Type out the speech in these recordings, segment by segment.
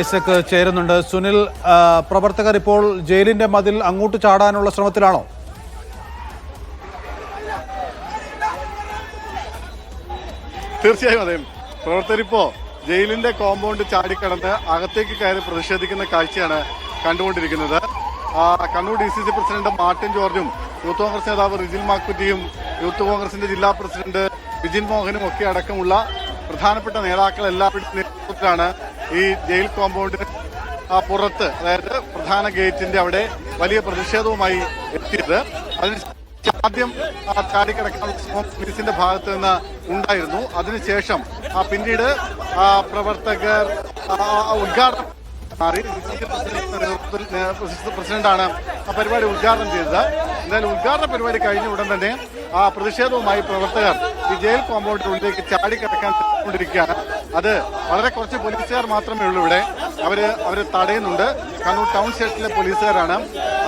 ഐസക് ചേരുന്നുണ്ട്. സുനിൽ പ്രവർത്തകർ ഇപ്പോൾ ജയിലിന്റെ മതിൽ അങ്ങോട്ട് ചാടാനുള്ള ശ്രമത്തിലാണോ? തീർച്ചയായും അതെ. പ്രവർത്തകരിപ്പോ ജയിലിന്റെ കോമ്പൗണ്ട് ചാടിക്കടന്ന് അകത്തേക്ക് കയറി പ്രതിഷേധിക്കുന്ന കാഴ്ചയാണ് കണ്ടുകൊണ്ടിരിക്കുന്നത്. Kannur D C C president Martin ജോർജും യൂത്ത് കോൺഗ്രസ് നേതാവ് റിജിൽ മാക്കുറ്റിയും യൂത്ത് കോൺഗ്രസിന്റെ ജില്ലാ പ്രസിഡന്റ് വിജിൻ മോഹനും ഒക്കെ അടക്കമുള്ള പ്രധാനപ്പെട്ട നേതാക്കൾ എല്ലാവരുടെയും നേതൃത്വത്തിലാണ് ഈ ജയിൽ കോമ്പൗണ്ടിന് ആ പുറത്ത് അതായത് പ്രധാന ഗേറ്റിന്റെ അവിടെ വലിയ പ്രതിഷേധവുമായി എത്തിയത്. അതിന് ആദ്യം ചാടിക്കിടക്കാനുള്ള ശ്രമം പോലീസിന്റെ ഭാഗത്ത് നിന്ന് ഉണ്ടായിരുന്നു. അതിനുശേഷം പിന്നീട് പ്രവർത്തകർ ഉദ്ഘാടനം മാറി. പ്രസിഡന്റാണ് ആ പരിപാടി ഉദ്ഘാടനം ചെയ്തത്. എന്തായാലും ഉദ്ഘാടന പരിപാടി കഴിഞ്ഞ ഉടൻ തന്നെ ആ പ്രതിഷേധവുമായി പ്രവർത്തകർ ഈ ജയിൽ കോമ്പൗണ്ടിനുള്ളിലേക്ക് ചാടിക്കിടക്കാൻ കൊണ്ടിരിക്കുകയാണ് അത് വളരെ കുറച്ച് പോലീസുകാർ മാത്രമേ ഉള്ളൂ ഇവിടെ. അവർ അവർ തടയുന്നുണ്ട്. കണ്ണൂർ ടൗൺ സ്റ്റേഷനിലെ പോലീസുകാരാണ്.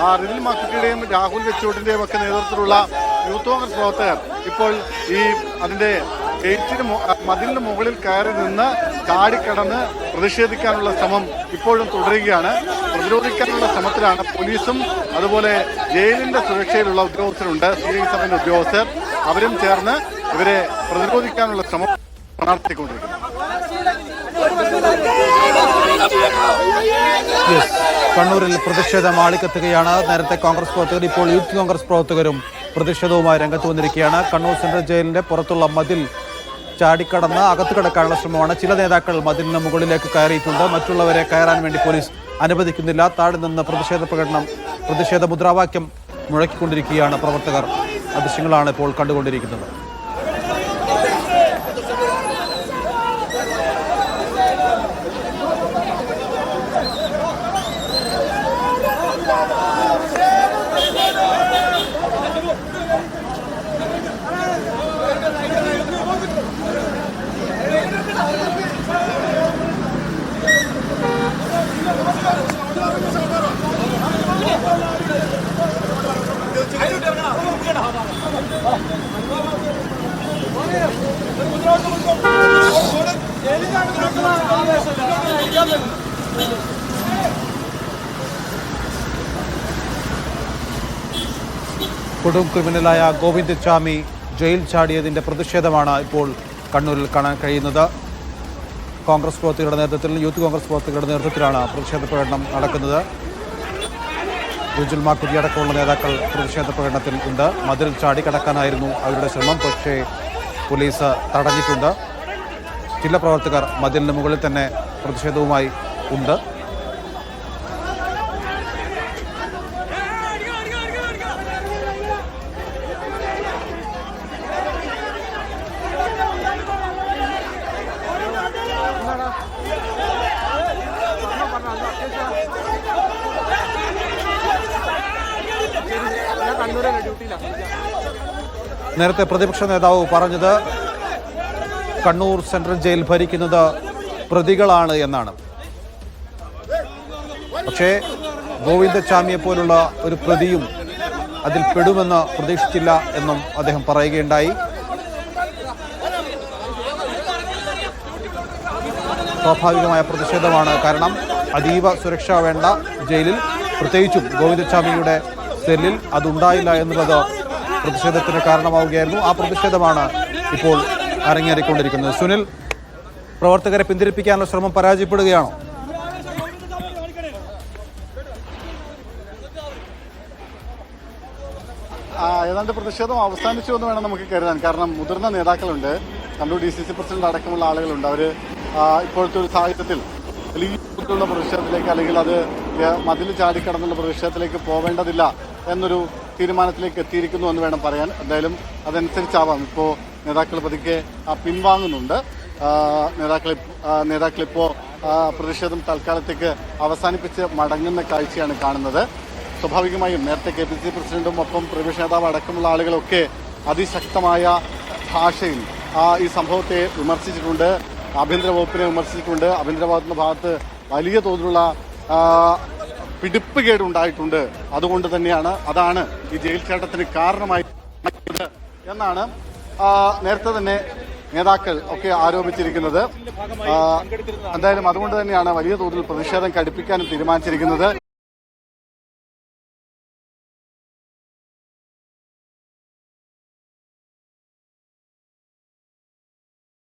ആ റിനിൽ മാക്കുട്ടിയുടെയും രാഹുൽ വെച്ചോട്ടിന്റെയും ഒക്കെ നേതൃത്വത്തിലുള്ള യൂത്ത് കോൺഗ്രസ് പ്രവർത്തകർ ഇപ്പോൾ ഈ അതിന്റെ ഗേറ്റിന് മതിലിന് മുകളിൽ കയറി നിന്ന് ചാടിക്കടന്ന് പ്രതിഷേധിക്കാനുള്ള ശ്രമം ഇപ്പോഴും തുടരുകയാണ്. പ്രതിരോധിക്കാനുള്ള ശ്രമത്തിലാണ് പോലീസും അതുപോലെ ജയിലിന്റെ സുരക്ഷയിലുള്ള ഉദ്യോഗസ്ഥരുണ്ട് സി ഐ സഭയുടെ ഉദ്യോഗസ്ഥർ. അവരും ചേർന്ന് ഇവരെ പ്രതിരോധിക്കാനുള്ള ശ്രമം നടത്തിക്കൊണ്ടിരിക്കുന്നു. യെസ് കണ്ണൂരിൽ പ്രതിഷേധം ആളിക്കത്തുകയാണ് നേരത്തെ കോൺഗ്രസ് പ്രവർത്തകർ ഇപ്പോൾ യൂത്ത് കോൺഗ്രസ് പ്രവർത്തകരും പ്രതിഷേധവുമായി രംഗത്ത് വന്നിരിക്കുകയാണ്. കണ്ണൂർ സെൻട്രൽ ജയിലിന്റെ പുറത്തുള്ള മതിൽ ചാടിക്കടന്ന് അകത്ത് കിടക്കാനുള്ള ശ്രമമാണ്. ചില നേതാക്കൾ മതിലിന് മുകളിലേക്ക് കയറിയിട്ടുണ്ട്. മറ്റുള്ളവരെ കയറാൻ വേണ്ടി പോലീസ് അനുവദിക്കുന്നില്ല. താഴെ നിന്ന് പ്രതിഷേധ പ്രകടനം പ്രതിഷേധ മുദ്രാവാക്യം മുഴക്കിക്കൊണ്ടിരിക്കുകയാണ് പ്രവർത്തകർ. ആ ദൃശ്യങ്ങളാണ് ഇപ്പോൾ കണ്ടുകൊണ്ടിരിക്കുന്നത്. കൊടും ക്രിമിനലായ ഗോവിന്ദ് ചാമി ജയിൽ ചാടിയതിന്റെ പ്രതിഷേധമാണ് ഇപ്പോൾ കണ്ണൂരിൽ കാണാൻ കഴിയുന്നത്. കോൺഗ്രസ് പ്രവർത്തകരുടെ നേതൃത്വത്തിൽ യൂത്ത് കോൺഗ്രസ് പ്രവർത്തകരുടെ നേതൃത്വത്തിലാണ് പ്രതിഷേധ പ്രകടനം നടക്കുന്നത്. മാക്കുതി അടക്കമുള്ള നേതാക്കൾ പ്രതിഷേധ പ്രകടനത്തിൽ ഉണ്ട്. മതിൽ ചാടിക്കടക്കാനായിരുന്നു അവരുടെ ശ്രമം. പക്ഷേ പോലീസ് തടഞ്ഞിട്ടുണ്ട്. ചില പ്രവർത്തകർ മതിലിന് മുകളിൽ തന്നെ പ്രതിഷേധവുമായി ഉണ്ട്. നേരത്തെ പ്രതിപക്ഷ നേതാവ് പറഞ്ഞത് കണ്ണൂർ സെൻട്രൽ ജയിൽ ഭരിക്കുന്നത് പ്രതികളാണ് എന്നാണ്. പക്ഷേ ഗോവിന്ദസ്വാമിയെ പോലുള്ള ഒരു പ്രതിയും അതിൽ പെടുമെന്ന് പ്രതീക്ഷിച്ചില്ല എന്നും അദ്ദേഹം പറയുകയുണ്ടായി. സ്വാഭാവികമായ പ്രതിഷേധമാണ് കാരണം അതീവ സുരക്ഷ വേണ്ട ജയിലിൽ. പ്രത്യേകിച്ചും ഗോവിന്ദസ്വാമിയുടെ സെല്ലിൽ അതുണ്ടായില്ല എന്നുള്ളത് പ്രതിഷേധത്തിന് കാരണമാവുകയായിരുന്നു. ആ പ്രതിഷേധമാണ് ഇപ്പോൾ അരങ്ങേറിക്കൊണ്ടിരിക്കുന്നത്. സുനിൽ പ്രവർത്തകരെ പിന്തിരിപ്പിക്കാനുള്ള ശ്രമം പരാജയപ്പെടുകയാണോ? ഏതാണ്ട് പ്രതിഷേധം അവസാനിച്ചു എന്ന് വേണം നമുക്ക് കരുതാൻ. കാരണം മുതിർന്ന നേതാക്കളുണ്ട്. Kannur D C C president അടക്കമുള്ള ആളുകളുണ്ട്. അവർ ഇപ്പോഴത്തെ ഒരു തോതിലുള്ള പ്രതിഷേധത്തിലേക്ക് അല്ലെങ്കിൽ അത് മതിൽ ചാടിക്കടന്നുള്ള പ്രതിഷേധത്തിലേക്ക് പോവേണ്ടതില്ല എന്നൊരു തീരുമാനത്തിലേക്ക് എത്തിയിരിക്കുന്നു എന്ന് വേണം പറയാൻ. എന്തായാലും അതനുസരിച്ചാവാം. ഇപ്പോൾ നേതാക്കൾ പതുക്കെ പിൻവാങ്ങുന്നുണ്ട്. നേതാക്കൾ നേതാക്കളിപ്പോൾ പ്രതിഷേധം തൽക്കാലത്തേക്ക് അവസാനിപ്പിച്ച് മടങ്ങുന്ന കാഴ്ചയാണ് കാണുന്നത്. സ്വാഭാവികമായും നേരത്തെ കെ പി സി പ്രസിഡന്റും ഒപ്പം പ്രതിപക്ഷ നേതാവ് അടക്കമുള്ള ആളുകളൊക്കെ അതിശക്തമായ ഭാഷയിൽ ഈ സംഭവത്തെ വിമർശിച്ചിട്ടുണ്ട്. ആഭ്യന്തര വകുപ്പിനെ വിമർശിച്ചിട്ടുണ്ട്. ആഭ്യന്തര വകുപ്പിന്റെ ഭാഗത്ത് വലിയ തോതിലുള്ള പിടിപ്പ് കേടുണ്ടായിട്ടുണ്ട്. അതുകൊണ്ട് തന്നെയാണ് അതാണ് ഈ ജയിൽ ചേട്ടത്തിന് കാരണമായി എന്നാണ് നേരത്തെ തന്നെ നേതാക്കൾ ഒക്കെ ആരോപിച്ചിരിക്കുന്നത്. എന്തായാലും അതുകൊണ്ട് തന്നെയാണ് വലിയ തോതിൽ പ്രതിഷേധം കടുപ്പിക്കാനും തീരുമാനിച്ചിരിക്കുന്നത്.